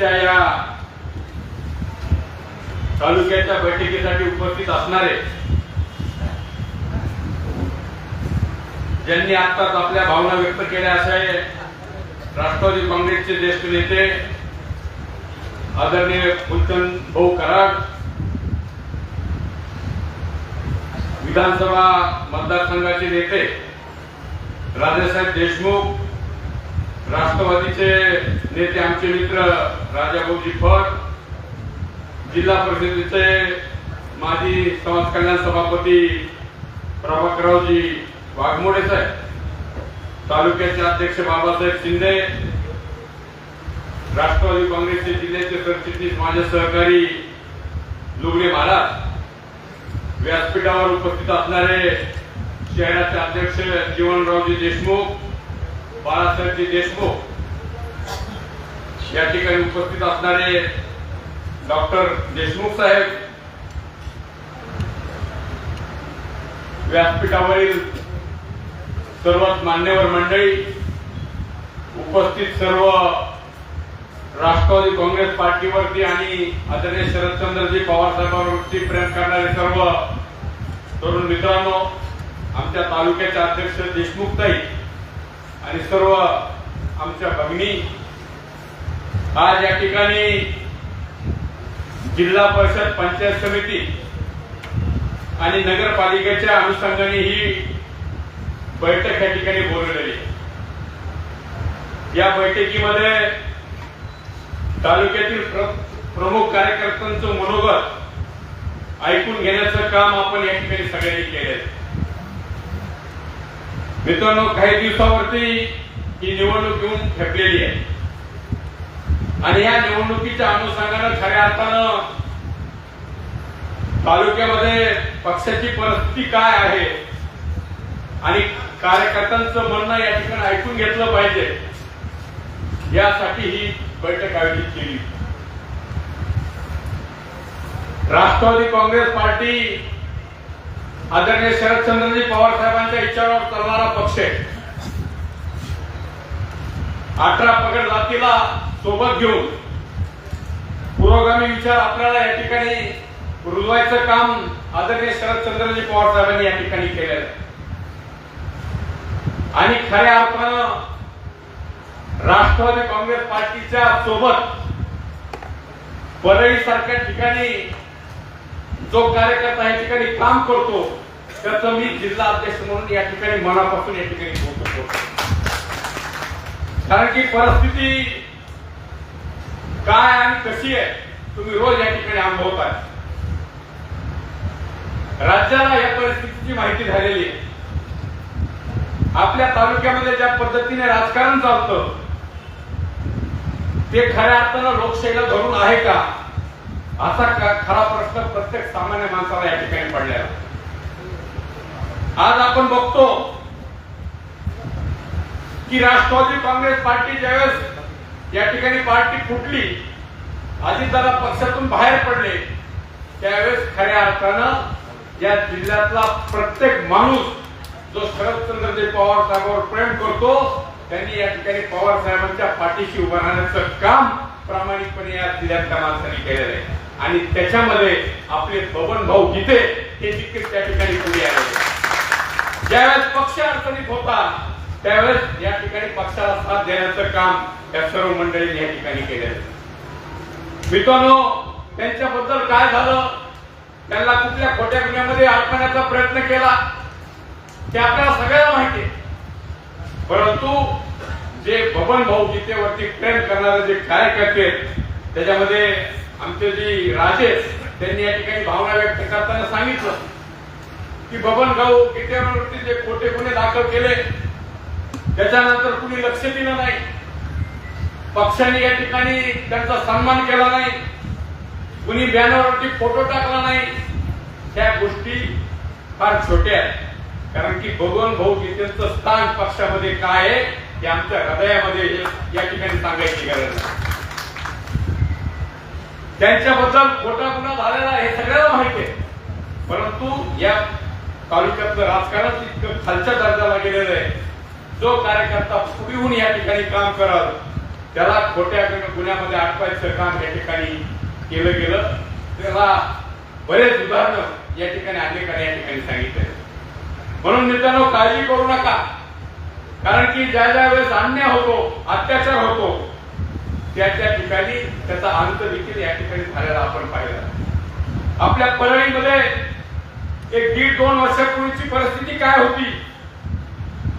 काँग्रेस या तालुक्याच्या बैठकीसाठी उपस्थित असणारे ज्यांनी आताच आपल्या भावना व्यक्त केल्या असे राष्ट्रवादी काँग्रेसचे ज्येष्ठ नेते आदरणीय फुलचंद भाऊ कराड विधानसभा मतदारसंघाचे नेते राजेसाहेब देशमुख राष्ट्रवादीचे नेते आमचे मित्र राजाभाऊजी फड जिल्हा परिषदेचे माजी समाज कल्याण सभापती प्रभाकररावजी वाघमोडे साहेब तालुक्याचे अध्यक्ष बाबासाहेब शिंदे राष्ट्रवादी काँग्रेसचे जिल्ह्याचे सरचिटणीस माझे सहकारी लुगडे महाराज व्यासपीठावर उपस्थित असणारे शहराचे अध्यक्ष जीवनरावजी देशमुख बाळासाहेबजी देशमुख या ठिकाणी उपस्थित असणारे डॉक्टर देशमुख साहेब व्यासपीठावरील सर्वच मान्यवर मंडळी उपस्थित सर्व राष्ट्रवादी काँग्रेस पार्टीवरती आणि आदरणीय शरदचंद्रजी पवारसाहेबांवरती प्रेम करणारे सर्व तरुण मित्रांनो आमच्या तालुक्याचे अध्यक्ष देशमुखताई आणि सर्व आमच्या भगिनी आज या ठिकाणी जिल्हा परिषद पंचायत समिती आणि नगरपालिकेच्या अनुषंगाने ही बैठक या ठिकाणी बोलवलेली आहे. या बैठकीमध्ये तालुक्यातील प्रमुख कार्यकर्त्यांचं मनोगत ऐकून घेण्याचं काम आपण या ठिकाणी सगळ्यांनी केले मित्रांनो काही दिवसावरती ही निवडणूक येऊन ठेपलेली आहे आणि या निवडणुकीच्या अनुषंगानं खऱ्या अर्थानं तालुक्यामध्ये पक्षाची परिस्थिती काय आहे आणि कार्यकर्त्यांचं म्हणणं या ठिकाणी ऐकून घेतलं पाहिजे यासाठी ही बैठक आयोजित केली. राष्ट्रवादी काँग्रेस पार्टी आदरणीय शरदचंद्रजी पवार साहेबांच्या इच्छावर चालणारा पक्ष आहे. अठरा पगड जातीला सोबत घेऊन. पुरोगामी विचार आपल्याला या ठिकाणी रुजवायचं काम आदरणीय शरदचंद्रजी पवार साहेबांनी या ठिकाणी केलेलं आहे. आणि खऱ्या अर्थानं राष्ट्रवादी काँग्रेस पार्टीच्या सोबत परळी सारख्या ठिकाणी जो कार्यकर्ता या ठिकाणी काम करतो त्याचं मी जिल्हा अध्यक्ष म्हणून या ठिकाणी मनापासून या ठिकाणी बोलतो. कारण की परिस्थिती काय आणि कशी आहे? तुम्ही रोज या ठिकाणी अनुभवताय राज्याला या परिस्थितीची माहिती झालेली आहे. आपल्या तालुक्यामध्ये ज्या पद्धतीने राजकारण चालतं ते खऱ्या अर्थानं लोकशाहीला धरून आहे का? असा खरा प्रश्न प्रत्येक सामान्य माणसाला या ठिकाणी पडलेला आज आपण बघतो की राष्ट्रवादी काँग्रेस पार्टी ज्यावेळेस ज्या ठिकाणी पार्टी फुटली. अजितदादा पक्षातून बाहेर पडले. त्यावेळेस खऱ्या अर्थानं या जिल्ह्यातला प्रत्येक माणूस जो शरदचंद्रजी पवार साहेबांवर प्रेम करतो त्यांनी या ठिकाणी पवार साहेबांच्या पाठीशी उभं राहण्याचं काम प्रामाणिकपणे या जिल्ह्यातल्या माणसाने केलेलं आहे. आणि त्याच्यामध्ये आपले बबन भाऊ गीते हे तिकीट त्या ठिकाणी पुढे आले. ज्यावेळेस पक्ष अडचणीत होता त्यावेळेस या ठिकाणी पक्षाला साथ देण्याचं काम या सर्व मंडळींनी या ठिकाणी केलेलं मित्रांनो त्यांच्याबद्दल काय झालं? त्यांना कुठल्या खोट्या गुन्ह्यामध्ये अडकवण्याचा प्रयत्न केला? ते आपल्याला सगळ्यांना माहिती परंतु जे बबन भाऊ गीतेवरती प्रेम करणारे जे कार्यकर्ते त्याच्यामध्ये आमचे जी राजेश त्यांनी या ठिकाणी भावना व्यक्त करताना सांगितलं. की बबन भाऊ गीतेवरती जे खोटे गुन्हे दाखल केले त्याच्यानंतर कुणी लक्ष दिलं नाही. पक्षाने या ठिकाणी त्यांचा सन्मान केला नाही. कुणी बॅनरवरती फोटो टाकला नाही. त्या गोष्टी फार छोट्या आहेत. कारण की भगवान भाऊ गीतेचं स्थान पक्षामध्ये काय आहे हे आमच्या हृदयामध्ये या ठिकाणी सांगायची गरज नाही. त्यांच्याबद्दल खोटा गुन्हा झालेला आहे हे सगळ्यांना माहिती आहे. परंतु या तालुक्यातलं राजकारण इतकं खालच्या दर्जाला गेलेलं आहे. जो कार्यकर्ता पुढे या ठिकाणी काम करत त्याला खोट्या गुन्ह्यामध्ये अटकायचं काम या ठिकाणी केलं गेलं. त्याला बरेच उदाहरणं या ठिकाणी अनेकांनी या ठिकाणी सांगितले. म्हणून मित्रांनो काळजी करू नका. कारण की ज्या ज्या वेळेस अन्याय होतो अत्याचार होतो त्या त्या ठिकाणी त्याचा अंत देखील या ठिकाणी झालेला आपण पाहिला. आपल्या परळीमध्ये एक दीड दोन वर्षापूर्वीची परिस्थिती काय होती?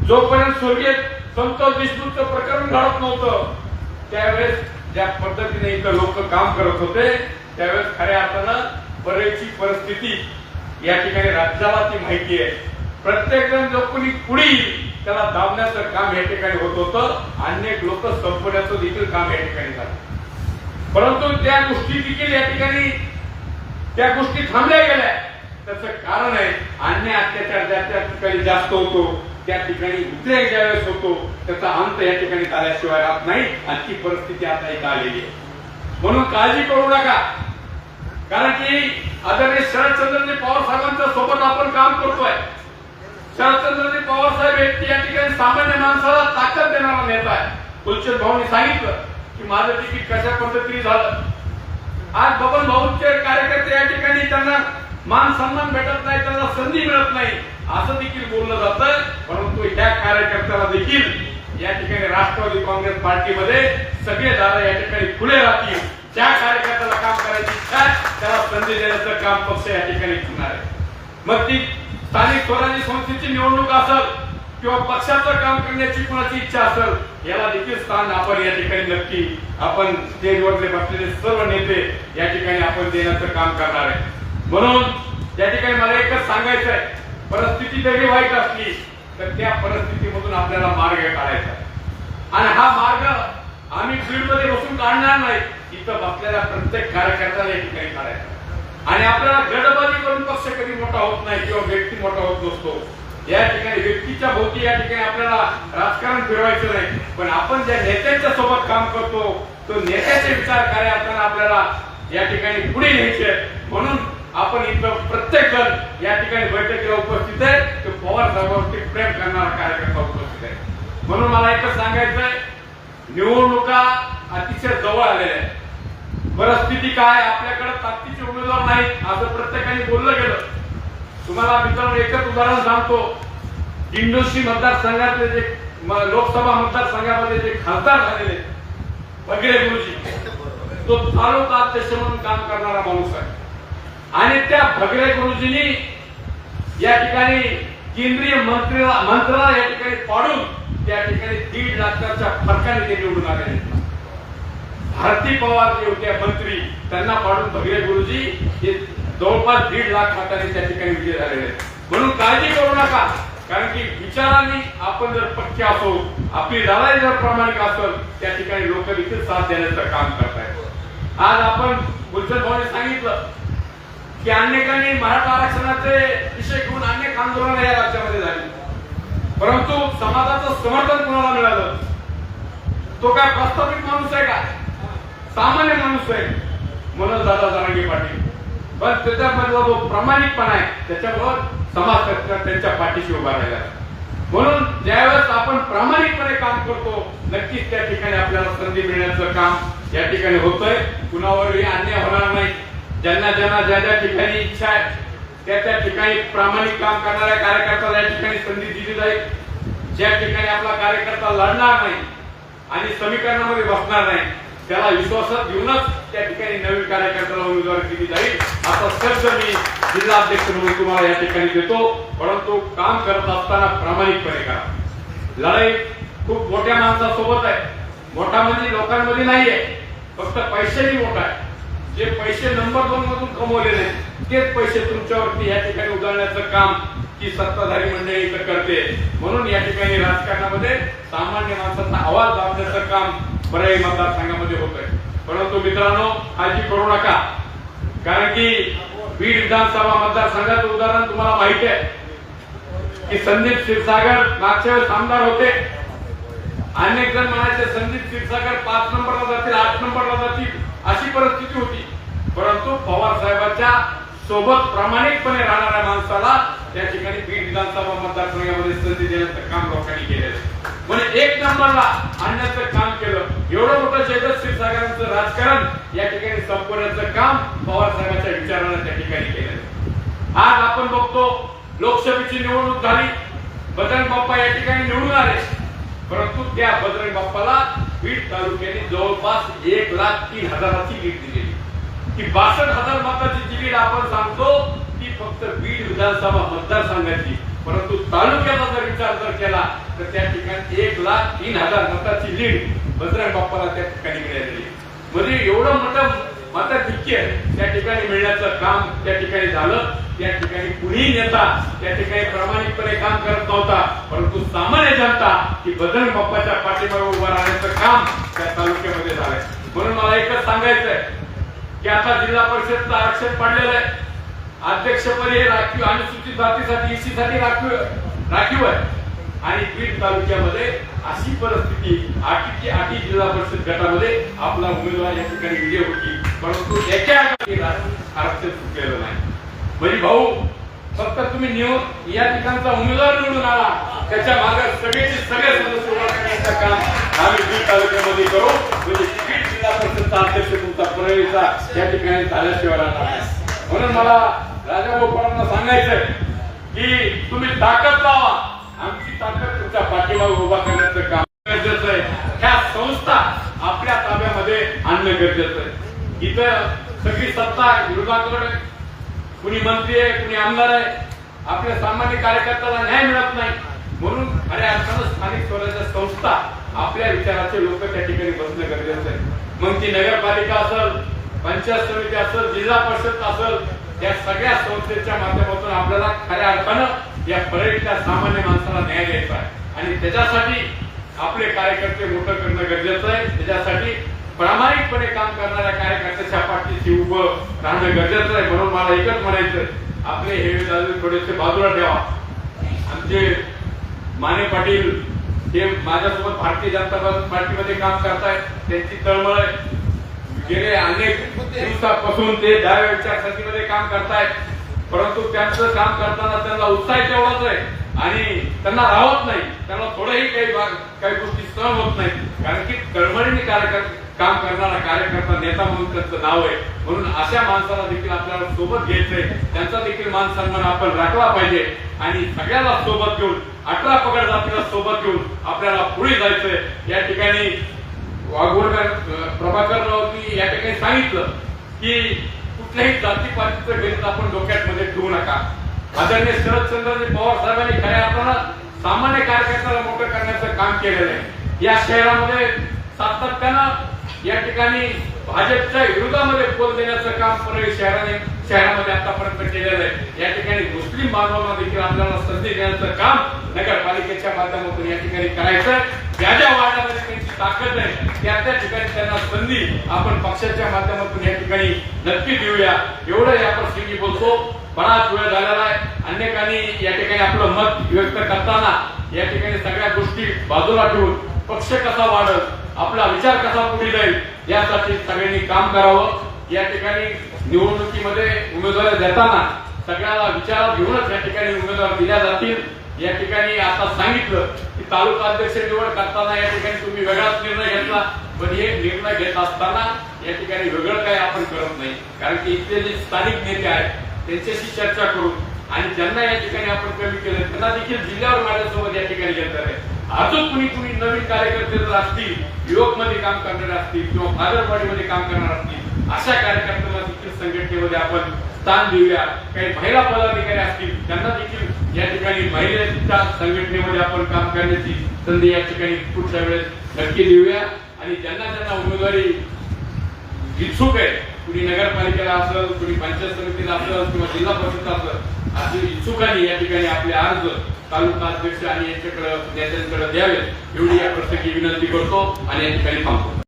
जोपर्यंत स्वर्गीय संतोष देशमुखचं प्रकरण घडत नव्हतं त्यावेळेस ज्या पद्धतीने इथं लोक काम करत होते त्यावेळेस खऱ्या अर्थानं बरेचशी परिस्थिती या ठिकाणी राज्याला ती माहिती आहे. प्रत्येक जण जो कोणी पुढे त्याला दाबण्याचं काम या ठिकाणी होत होतं अनेक लोक संपवण्याचं देखील काम या ठिकाणी झालं. परंतु त्या गोष्टी देखील या ठिकाणी त्या गोष्टी थांबल्या गेल्या. त्याचं कारण आहे अन्य अत्याचार ज्या त्या ठिकाणी जास्त होतो त्या ठिकाणी उद्रेक ज्यावेळेस होतो त्याचा अंत या ठिकाणी झाल्याशिवाय राहत नाही. आणि ती परिस्थिती आता इथं आलेली आहे. म्हणून काळजी करू नका. कारण की आदरणीय शरदचंद्रजी पवार साहेबांच्या सोबत आपण काम करतोय. शरदचंद्रजी पवार साहेब व्यक्ती या ठिकाणी सामान्य माणसाला ताकद देणारा नेता आहे. कुलचंद भाऊनी सांगितलं की माझं तिकीट कशा पद्धतीने झालं? आज बबन भाऊचे कार्यकर्ते या ठिकाणी त्यांना मान सन्मान भेटत नाही त्यांना संधी मिळत नाही. असं देखील बोललं जातं परंतु ह्या कार्यकर्त्याला देखील या ठिकाणी राष्ट्रवादी काँग्रेस पार्टीमध्ये सगळे दादा या ठिकाणी खुले राहतील. ज्या कार्यकर्त्याला काम करायची इच्छा त्याला संधी देण्याचं काम पक्ष या ठिकाणी करणार आहे. मग ती स्थानिक स्वराज्य संस्थेची निवडणूक असेल किंवा पक्षाचं काम करण्याची कोणाची इच्छा असेल याला देखील स्थान आपण या ठिकाणी नक्की आपण स्टेजवरले बसलेले सर्व नेते या ठिकाणी आपण देण्याचं काम करणार आहे. म्हणून या ठिकाणी मला एकच सांगायचं आहे परिस्थिती जरी वाईट असली तर त्या परिस्थितीमधून आपल्याला मार्ग काढायचा आणि हा मार्ग आम्ही फील्डमध्ये बसून काढणार नाही इथं बसलेल्या प्रत्येक कार्यकर्त्याला या ठिकाणी काढायचा आणि आपल्याला गडबाजी करून पक्ष कधी मोठा होत नाही किंवा व्यक्ती मोठा होत नसतो. या ठिकाणी व्यक्तीच्या भोवती या ठिकाणी आपल्याला राजकारण फिरवायचं नाही. पण आपण ज्या नेत्यांच्या सोबत काम करतो तो नेत्याचे विचार कार्य असताना आपल्याला या ठिकाणी पुढे घ्यायचे म्हणून आपण इथं प्रत्येक जण या ठिकाणी बैठकीला उपस्थित आहे. ते पवार साहेबांवरती प्रेम करणारा कार्यकर्ता उपस्थित आहे. म्हणून मला एकच सांगायचं आहे. निवडणुका अतिशय जवळ आलेल्या आहेत. परिस्थिती काय? आपल्याकडे ताकदीचे उमेदवार नाहीत. असं प्रत्येकाने बोललं गेलं. तुम्हाला मित्रांनो एकच उदाहरण सांगतो. इंडोशी मतदारसंघातले जे लोकसभा मतदारसंघामध्ये जे खासदार झालेले वगैरे गुरुजी? तो तालुका अध्यक्ष म्हणून काम करणारा माणूस आहे. आणि त्या भगरे गुरुजींनी या ठिकाणी केंद्रीय मंत्री मंत्रालय या ठिकाणी पाडून त्या ठिकाणी दीड लाखाच्या फरकाने ते निवडून आले भारती पवार जे होते मंत्री त्यांना पाडून भगरे गुरुजी हे जवळपास दीड लाख मतांनी त्या ठिकाणी विजय झालेले आहेत. म्हणून काळजी करू नका कारण की विचारांनी आपण जर पक्के असो आपली लढाई जर प्रामाणिक असेल त्या ठिकाणी लोक देखील साथ देण्याचं काम करतायत आज आपण गुलशन भाऊने सांगितलं की अनेकांनी मराठा आरक्षणाचे विषय घेऊन अनेक आंदोलन या राज्यामध्ये झाली. परंतु समाजाचं समर्थन कोणाला मिळालं? तो काय प्रस्थापित माणूस आहे का? सामान्य माणूस आहे. म्हणून दादा जरांगे पाटील. पण त्याच्यामधला जो प्रामाणिकपणा आहे त्याच्याबरोबर समाज त्यांच्या पाठीशी उभा राहिला. म्हणून ज्यावेळेस आपण प्रामाणिकपणे काम करतो नक्कीच त्या ठिकाणी आपल्याला संधी मिळण्याचं काम या ठिकाणी होतंय. कुणावरही अन्याय होणार नाही. ज्यांना ज्यांना ज्या ज्या ठिकाणी इच्छा आहे त्या त्या ठिकाणी प्रामाणिक काम करणाऱ्या कार्यकर्त्याला या ठिकाणी संधी दिली जाईल. ज्या ठिकाणी आपला कार्यकर्ता लढणार नाही आणि समीकरणामध्ये बसणार नाही त्याला विश्वासात घेऊनच त्या ठिकाणी नवीन कार्यकर्त्याला उमेदवारी दिली जाईल. आता शब्द मी जिल्हा अध्यक्ष म्हणून तुम्हाला या ठिकाणी देतो परंतु काम करत असताना प्रामाणिकपणे करा. लढाई खूप मोठ्या माणसासोबत आहे. मोठा म्हणजे लोकांमध्ये नाहीये फक्त पैशाही मोठा आहे. जे पैसे नंबर दोन मधून कमवलेले तेच पैसे तुमच्यावरती या ठिकाणी उधळण्याचं काम की सत्ताधारी मंडळी इथं करते. म्हणून या ठिकाणी राजकारणामध्ये सामान्य माणसाचा आवाज दाबण्याचं काम बऱ्याही मतदारसंघामध्ये होत आहे परंतु मित्रांनो काळजी करू नका. कारण की बीड विधानसभा मतदारसंघाचं उदाहरण तुम्हाला माहिती आहे की संदीप क्षीरसागर मागच्या वेळेस आमदार होते. अनेक जण म्हणायचे संदीप क्षीरसागर पाच नंबरला जातील आठ नंबरला जातील. अशी परिस्थिती होती. परंतु पवार साहेबच्या सोबत प्रामाणिकपणे राहणाऱ्या माणसाला त्या ठिकाणी बीड विधानसभा मतदारसंघामध्ये संधी देण्याचं काम लोकांनी केलेलं आहे. म्हणजे एक नंबरला आणण्याचं काम केलं. एवढं मोठं जयदत्त क्षीरसागरांचं राजकारण या ठिकाणी संपवण्याचं काम पवार साहेबांच्या विचारानं त्या ठिकाणी केलं आज आपण बघतो लोकसभेची निवडणूक झाली. बजरंग बाप्पा या ठिकाणी निवडून आले. परंतु त्या बजरंग बाप्पाला बीड तालुक्याने जवळपास एक लाख तीन हजाराची लीड दिलेली. ती बासष्ट हजार मताची जी लीड आपण सांगतो ती फक्त बीड विधानसभा मतदारसंघाची. परंतु तालुक्याचा जर विचार जर केला तर त्या ठिकाणी एक लाख तीन हजार मताची लीड बजरंग बाप्पाला त्या ठिकाणी मिळालेली म्हणजे एवढं मोठं मताधिक्य त्या ठिकाणी मिळण्याचं काम त्या ठिकाणी झालं. त्या ठिकाणी कुणीही नेता त्या ठिकाणी प्रामाणिकपणे काम करत नव्हता परंतु सामान्य जनता ही बदल बाप्पाच्या पाठीमागे उभा राहण्याचं काम त्या तालुक्यामध्ये झालंय. म्हणून मला एकच सांगायचंय की आता जिल्हा परिषदचं आरक्षण पडलेलं आहे. अध्यक्षपद हे राखीव अनुसूचित जातीसाठी ईसीसाठी राखीव राखीव आहे. आणि बीड तालुक्यामध्ये अशी परिस्थिती आठीची आठी जिल्हा परिषद गटामध्ये आपला उमेदवार या ठिकाणी विजय होती. परंतु याच्या आरक्षण चुकलेलं नाही. म्हणजे भाऊ फक्त तुम्ही निवड या ठिकाणचा उमेदवार निवडून आला. त्याच्यामागे सगळ्याचे सगळे सदस्य उभा करण्याचं काम आम्ही बीड तालुक्यामध्ये करू. म्हणजे बीड जिल्हा परिषदचा अध्यक्ष तुमचा प्रवेशा या ठिकाणी झाल्याशिवाय राहणार म्हणून मला राजा गोपाळांना सांगायचंय की तुम्ही ताकद लावा. आमची ताकद तुमच्या पाठीमागे उभा करण्याचं काम गरजेचं आहे. ह्या संस्था आपल्या ताब्यामध्ये आणणं गरजेचं आहे. इथं सगळी सत्ता विरोधाकडे कुणी मंत्री आहे कुणी आमदार आहे आपल्या सामान्य कार्यकर्त्याला न्याय मिळत नाही. म्हणून खऱ्या अर्थानं स्थानिक स्वराज्य संस्था आपल्या विचाराचे लोक त्या ठिकाणी बसणं गरजेचं आहे. मग ती नगरपालिका असेल पंचायत समिती असेल जिल्हा परिषद असेल या सगळ्या संस्थेच्या माध्यमातून आपल्याला खऱ्या अर्थानं या परळीतल्या सामान्य माणसाला न्याय द्यायचा आहे. आणि त्याच्यासाठी आपले कार्यकर्ते मोठं करणं गरजेचं आहे. त्याच्यासाठी प्रामाणिकपणे काम करणाऱ्या कार्यकर्त्याच्या पाठीशी उभं राहणं गरजेचं आहे म्हणून मला एकच म्हणायचं आपले हे दादू थोडेसे बाजूला ठेवा. आमचे माने पाटील हे माझ्यासोबत भारतीय जनता पार्टीमध्ये काम करतायत. त्यांची तळमळ आहे. गेले अनेक दिवसापासून ते डाव्या विचारसरणीमध्ये काम करतायत. परंतु त्यांचं काम करताना त्यांना उत्साह तेवढाच आहे. आणि त्यांना राहत नाही. त्यांना थोडंही काही भाग काही गोष्टी सहन होत नाही. कारण की तळमळीने कार्यकर्ते काम करणारा कार्यकर्ता नेता म्हणून त्यांचं नाव आहे. म्हणून अशा माणसाला देखील आपल्याला सोबत घ्यायचंय. त्यांचा देखील मान सन्मान आपण राखला पाहिजे. आणि सगळ्याला सोबत घेऊन अठरा पगड जातीला सोबत घेऊन आपल्याला पुढे जायचंय. या ठिकाणी वाघोरकर प्रभाकर रावनी या ठिकाणी सांगितलं की कुठल्याही जातीपातीचं गणित आपण डोक्यात मध्ये ठेवू नका. आदरणीय शरदचंद्रजी पवार साहेबांनी खऱ्या अर्थानं सामान्य कार्यकर्त्याला मोठं करण्याचं काम केलेलं आहे. या शहरामध्ये सातत्यानं या ठिकाणी भाजपच्या विरोधामध्ये पोल देण्याचं काम परळी शहराने शहरामध्ये आतापर्यंत केलेलं आहे. या ठिकाणी मुस्लिम बांधवांना देखील आपल्याला संधी देण्याचं काम नगरपालिकेच्या माध्यमातून या ठिकाणी करायचं ज्या ज्या वार्डामध्ये त्यांची ताकद आहे त्या त्या ठिकाणी त्यांना संधी आपण पक्षाच्या माध्यमातून या ठिकाणी नक्की देऊया. एवढं या प्रसंगी बोलतो. बराच वेळ झालेला आहे. अनेकांनी या ठिकाणी आपलं मत व्यक्त करताना या ठिकाणी सगळ्या गोष्टी बाजूला ठेवून पक्ष कसा वाढत आपला विचार कसा पुढे जाईल यासाठी सगळ्यांनी काम करावं. या ठिकाणी निवडणुकीमध्ये उमेदवार देताना सगळ्याला विचारात घेऊनच या ठिकाणी उमेदवार दिल्या जातील. या ठिकाणी आता सांगितलं की तालुका अध्यक्ष निवड करताना या ठिकाणी तुम्ही वेगळाच निर्णय घेतला. पण हे निर्णय घेत असताना या ठिकाणी वेगळं काही आपण करत नाही. कारण की इथले जे स्थानिक नेते आहेत त्यांच्याशी चर्चा करून आणि ज्यांना या ठिकाणी आपण कमी केलं त्यांना देखील जिल्ह्यावर माझ्यासोबत या ठिकाणी घेणार आहे. अजून कुणी कुणी नवीन कार्यकर्ते जर असतील युवकमध्ये काम करणारे असतील किंवा फादरवाडीमध्ये काम करणार असतील अशा कार्यकर्त्यांना देखील संघटनेमध्ये आपण स्थान देऊया. काही महिला पदाधिकारी असतील त्यांना देखील या ठिकाणी महिलांच्या संघटनेमध्ये आपण काम करण्याची संधी या ठिकाणी पुढच्या वेळेस नक्की देऊया. आणि ज्यांना ज्यांना उमेदवारी इच्छुक आहे कुणी नगरपालिकेला असेल कुणी पंचायत समितीला असेल किंवा जिल्हा परिषद असेल असे इच्छुकांनी या ठिकाणी आपले अर्ज तालुका अध्यक्ष आणि यांच्याकडे नेत्यांकडे द्यावे एवढी या प्रसंगी विनंती करतो आणि या ठिकाणी थांबतो.